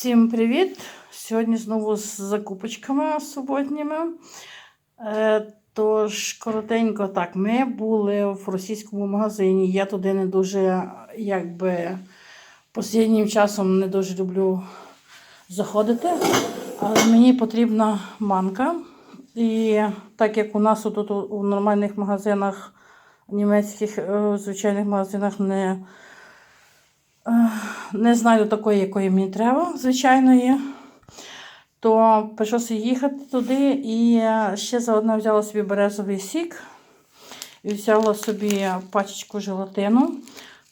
Всім привіт! Сьогодні знову з закупочками суботніми. Е, Тож, коротенько так, ми були в російському магазині. Я туди не дуже, якби, останнім часом не дуже люблю заходити. Але мені потрібна манка. І так як у нас тут у нормальних магазинах, німецьких е, звичайних магазинах не не знаю такої, якої мені треба, звичайної. То прийшлося їхати туди і ще заодно взяла собі березовий сік і взяла собі пачечку желатину,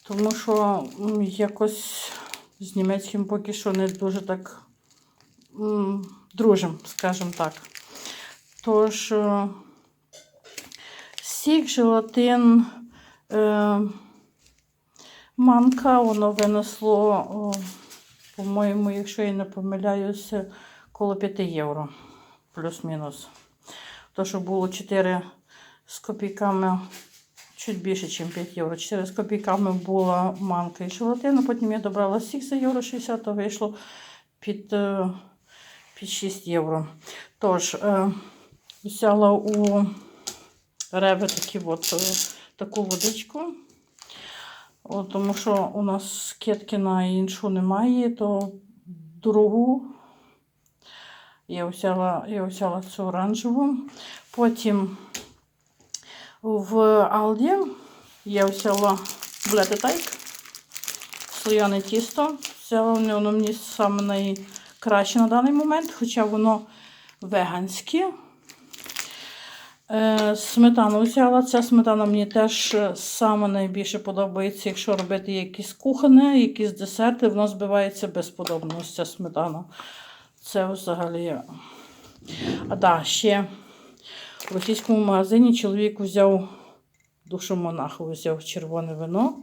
тому що якось з німецьким поки що не дуже так дружим, скажімо так. Тож, е, сік, желатин. Е, Манка, воно винесло, по-моєму, якщо я не помиляюся, коло 5 євро. Плюс-мінус. То, що було 4 з копійками, чуть більше, ніж 5 євро. 4 з копійками була манка і желатина. Потім я добрала сік за євро 60, то вийшло під, е, під 6 євро. Тож, е, взяла у Реви такі от, е, таку водичку. О, тому що у нас кетки на іншу немає, то другу я взяла, я взяла цю оранжеву. Потім в Алді я взяла блететайк, слояне тісто. Взяла воно мені саме найкраще на даний момент, хоча воно веганське. Е, Сметану взяла. Ця сметана мені теж е, саме найбільше подобається, якщо робити якісь кухони, якісь десерти, воно збивається безподобно. Ця сметана. Це взагалі. А да, ще в російському магазині чоловік взяв душу монаху, взяв червоне вино,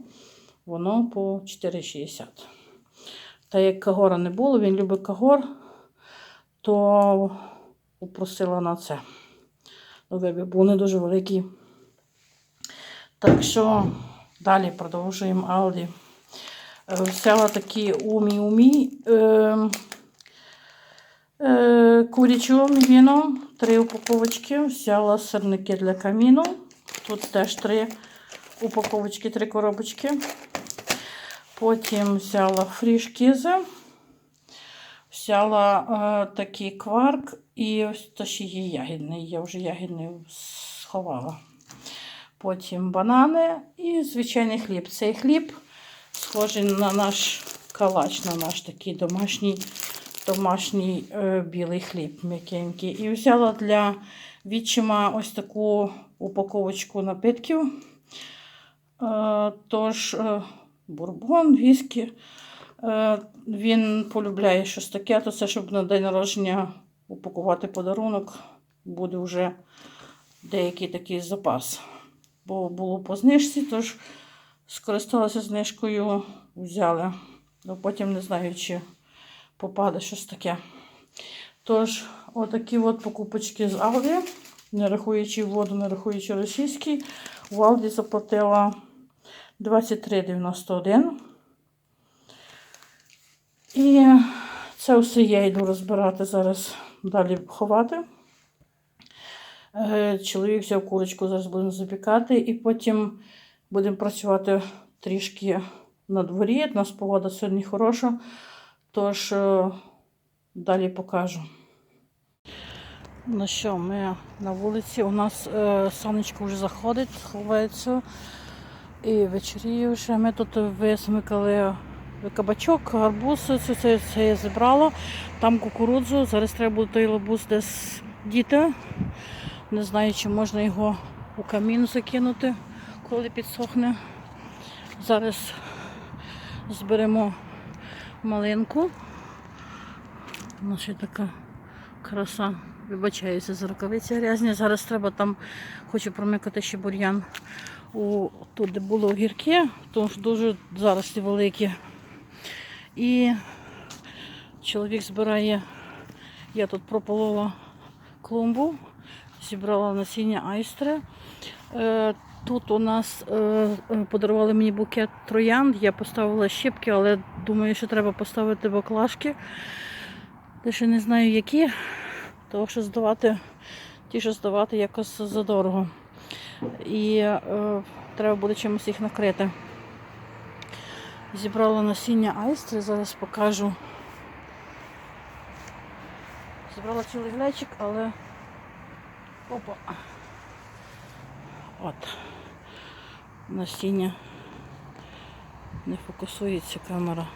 воно по 4,60. Та як кагора не було, він любить кагор, то попросила на це вибір, був не дуже великий. Так що далі продовжуємо Алді. Е, Взяла такі умі-умі е, е, курячу мівіну, три упаковочки. Взяла сирники для каміну. Тут теж три упаковочки, три коробочки. Потім взяла фрішкізи. Взяла е, такий кварк і ось то ще є ягідний. Я вже ягідний сховала. Потім банани і звичайний хліб. Цей хліб схожий на наш калач, на наш такий домашній домашній е, білий хліб м'якенький. І взяла для відчима ось таку упаковочку напитків. Е, тож, е, бурбон, віскі. Е, він полюбляє щось таке, то це, щоб на день народження упакувати подарунок, буде вже деякий такий запас. Бо було по знижці, тож скористалася знижкою, взяли. Ну, потім не знаю, чи попаде щось таке. Тож, отакі от покупочки з Алді, не рахуючи воду, не рахуючи російський, в Алді заплатила 23,91. І це все я йду розбирати зараз, далі ховати. Е, Чоловік взяв курочку, зараз будемо запікати, і потім будемо працювати трішки на дворі. У нас погода сьогодні хороша, тож е, далі покажу. Ну що, ми на вулиці, у нас е, сонечко вже заходить, ховається. І вечоріє вже ми тут висмикали кабачок, гарбуз, це, це, це я зібрала. Там кукурудзу. Зараз треба буде той лабуз десь діти. Не знаю, чи можна його у камін закинути, коли підсохне. Зараз зберемо малинку. Нас ще така краса. Вибачаюся за рукавиці грязні. Зараз треба там, хочу промикати ще бур'ян. У, Тут, де було огірки, тому що дуже зараз великі. І чоловік збирає, я тут прополола клумбу, зібрала насіння айстри. Е, Тут у нас е, подарували мені букет троянд. Я поставила щепки, але думаю, що треба поставити баклажки. Ще не знаю які, тому що здавати, ті, що здавати якось задорого. І е, треба буде чимось їх накрити. Зібрала насіння айстри, зараз покажу. Зібрала цілий глечик, але опа. От. Насіння. Не фокусується камера.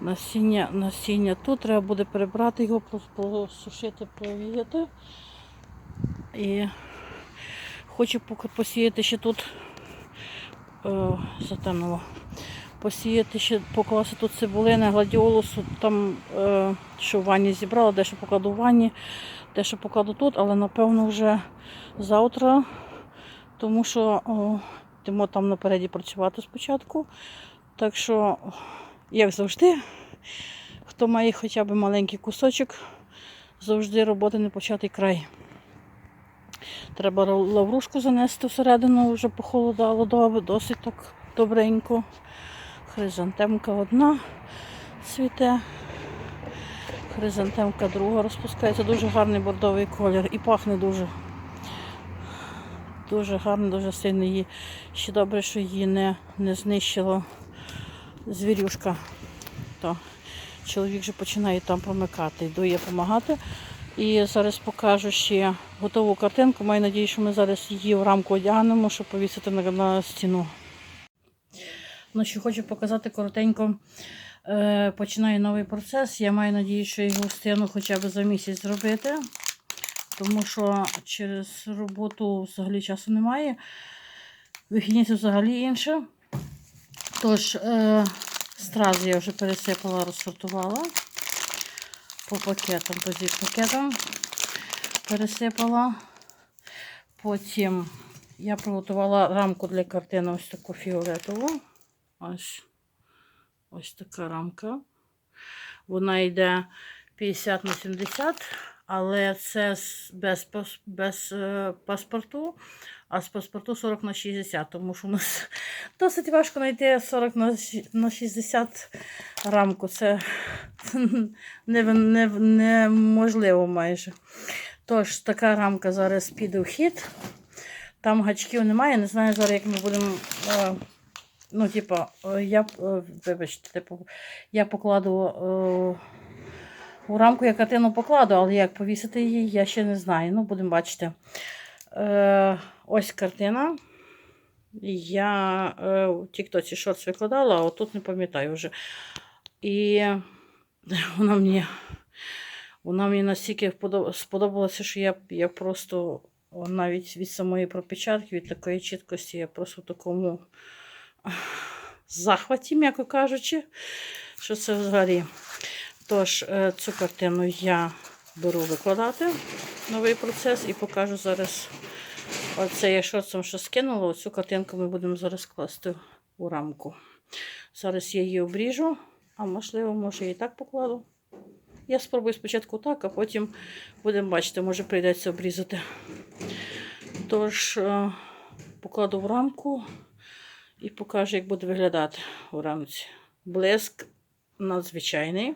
Насіння, насіння тут треба буде перебрати його, просушити, провіяти. І хочу посіяти ще тут затемнило. Посіяти ще покласти тут цибулини, гладіолусу, там, е, що в ванні зібрала, дещо покладу в ванні, дещо покладу тут, але напевно вже завтра, тому що йдемо там напереді працювати спочатку. Так що, як завжди, хто має хоча б маленький кусочок, завжди роботи не початий край. Треба лаврушку занести всередину, вже похолодало досить так добренько. Хризантемка одна цвіте. Хризантемка друга розпускається. Дуже гарний бордовий колір і пахне дуже. Дуже гарно, дуже сильно її. Ще добре, що її не, не знищило звірюшка. То чоловік вже починає там промикати. Йду я допомагати. І зараз покажу ще готову картинку. Маю надію, що ми зараз її в рамку одягнемо, щоб повісити на, на стіну. Ну, що хочу показати коротенько. Е, починаю новий процес. Я маю надію, що його встигну хоча б за місяць зробити, тому що через роботу взагалі часу немає. Вихідні це взагалі інше. Тож, е, стрази я вже пересипала, розсортувала по пакетам, по зі пакетам пересипала. Потім я приготувала рамку для картини ось таку фіолетову. Ось, ось така рамка. Вона йде 50 на 70, але це без, без е, паспорту, а з паспорту 40 на 60, тому що у нас досить важко знайти 40 на 60 рамку. Це не- не- неможливо майже. Тож, така рамка зараз піде в хід. Там гачків немає, не знаю зараз, як ми будемо. е, Ну, типа, е, я е, вибачте, типу, я покладу у рамку я картину покладу, але як повісити її, я ще не знаю. Ну, будемо бачити. Е, ось картина. Я е, в Тіктоці шорт викладала, а отут не пам'ятаю вже. І вона мені, вона мені настільки сподобалася, що я, я просто навіть від самої пропечатки, від такої чіткості, я просто в такому захваті, м'яко кажучи, що це взагалі. Тож, е, цю картину я беру викладати новий процес і покажу зараз. Оце я шорцем що скинула, оцю картинку ми будемо зараз класти у рамку. Зараз я її обріжу, а можливо, може, я і так покладу. Я спробую спочатку так, а потім будемо бачити, може прийдеться обрізати. Тож, е, покладу в рамку і покажу, як буде виглядати у рамці. Блиск надзвичайний.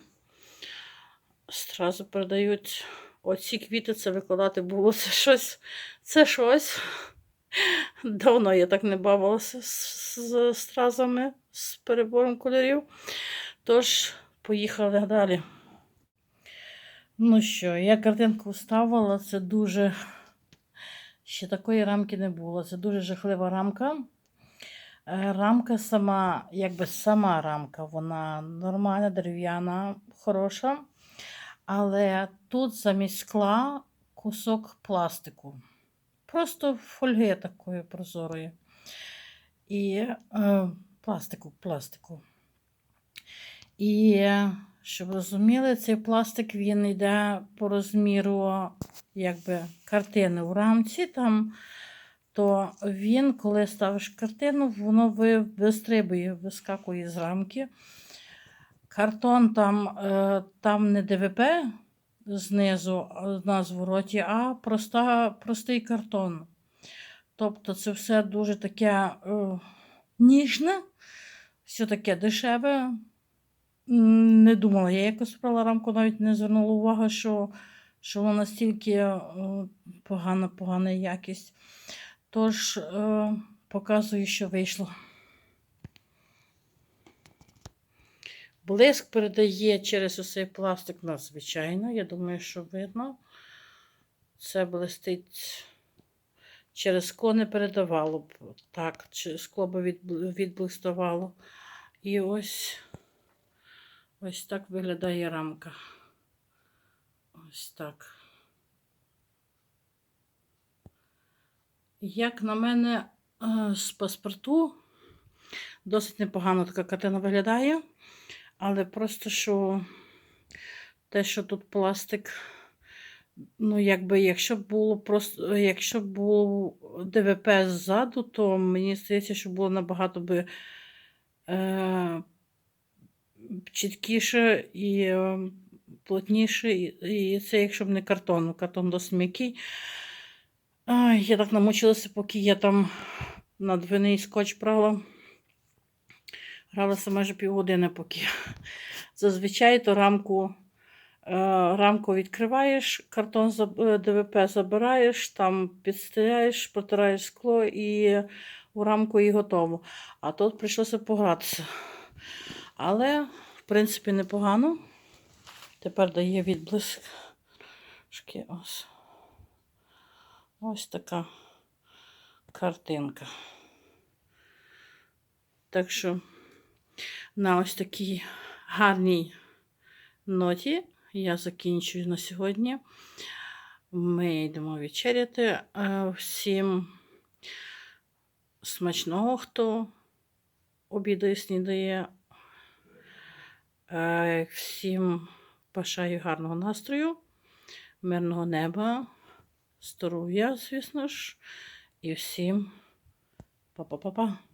Стразу передають оці квіти, це викладати було це щось. Це щось. Давно я так не бавилася з, стразами, з перебором кольорів. Тож, поїхали далі. Ну що, я картинку вставила, це дуже. Ще такої рамки не було. Це дуже жахлива рамка. Е, Рамка сама, якби сама рамка, вона нормальна, дерев'яна, хороша. Але тут замість скла кусок пластику. Просто фольги такої прозорої. І е, пластику, пластику. І щоб розуміли, цей пластик він йде по розміру якби, картини у рамці. Там, то він, коли ставиш картину, воно ви- вистрибує, вискакує з рамки. Картон там, е, там не ДВП, знизу на звороті, а проста, простий картон. Тобто це все дуже таке е, ніжне, все таке дешеве. Не думала, я якось брала рамку, навіть не звернула увагу, що, що вона настільки е, погана, погана якість. Тож показую, що вийшло. Блиск передає через оцей пластик надзвичайно. Я думаю, що видно. Це блистить через скло не передавало б. Так, чи- скло би відбл- відблистувало. І ось ось так виглядає рамка. Ось так. Як на мене, е, з паспорту досить непогано така картина виглядає. Але просто що те, що тут пластик, ну, якби, якщо було просто, якщо було ДВП ззаду, то мені здається, що було набагато би е, чіткіше і е, плотніше. І, і це якщо б не картон. Картон досить м'який. Я так намучилася, поки я там на двойний скотч брала. Гралася майже півгодини, поки. Зазвичай то рамку, е, рамку відкриваєш, картон е, ДВП забираєш, там підстеляєш, протираєш скло і у рамку і готово. А тут прийшлося погратися. Але, в принципі, непогано. Тепер дає відблиск. Ось. Ось така картинка. Так що на ось такій гарній ноті я закінчую на сьогодні. Ми йдемо вечеряти. Е, Всім смачного, хто обідає, снідає. Е, Всім бажаю гарного настрою, мирного неба, здоров'я, звісно ж, і всім па-па-па-па.